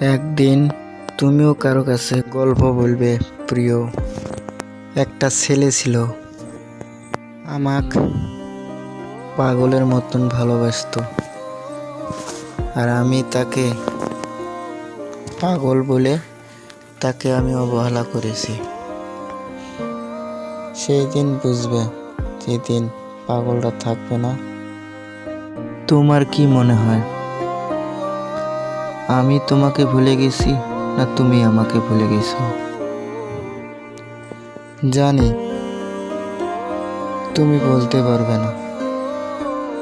একদিন তুমিও কারও কাছে গল্প বলবে, প্রিয়। একটা ছেলে ছিল। আমাক পাগলের মতন ভালোবাসতো। আর আমি তাকে পাগল বলে তাকে আমি অবহেলা করেছি। সেই দিন বুঝবে, যেদিন পাগলটা থাকবে না। তোমার কি মনে হয়? আমি তোমাকে ভুলে গেছি না তুমি আমাকে ভুলে গেছো। জানি, তুমি বলতে পারবে না।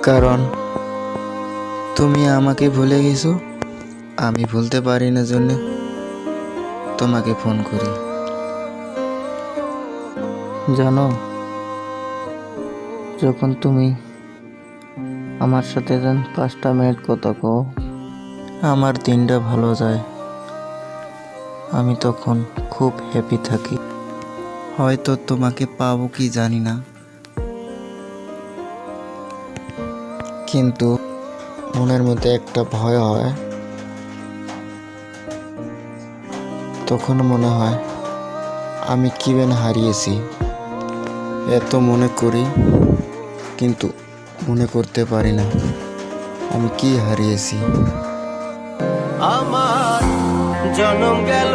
কারণ, তুমি আমাকে ভুলে গেছো, আমি ভুলতে পারি না জন্য তোমাকে ফোন করি। জানো, যখন তুমি আমার সাথে যান পাঁচটা মিনিট কথা কও আমার দিনটা ভালো যায়। আমি তখন খুব হ্যাপি থাকি। হয়তো তোমাকে পাবো কি জানি না। কিন্তু মনের মধ্যে একটা ভয় হয়। তখন মনে হয়, আমি কিবেন হারিয়েছি? এত মনে করি, কিন্তু মনে করতে পারি না। আমি কি হারিয়েছি? আমার জনম গেল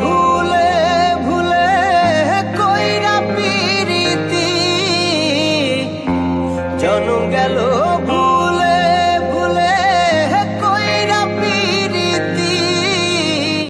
ভুলে ভুলে কইরা পিরিতি। জনম গেল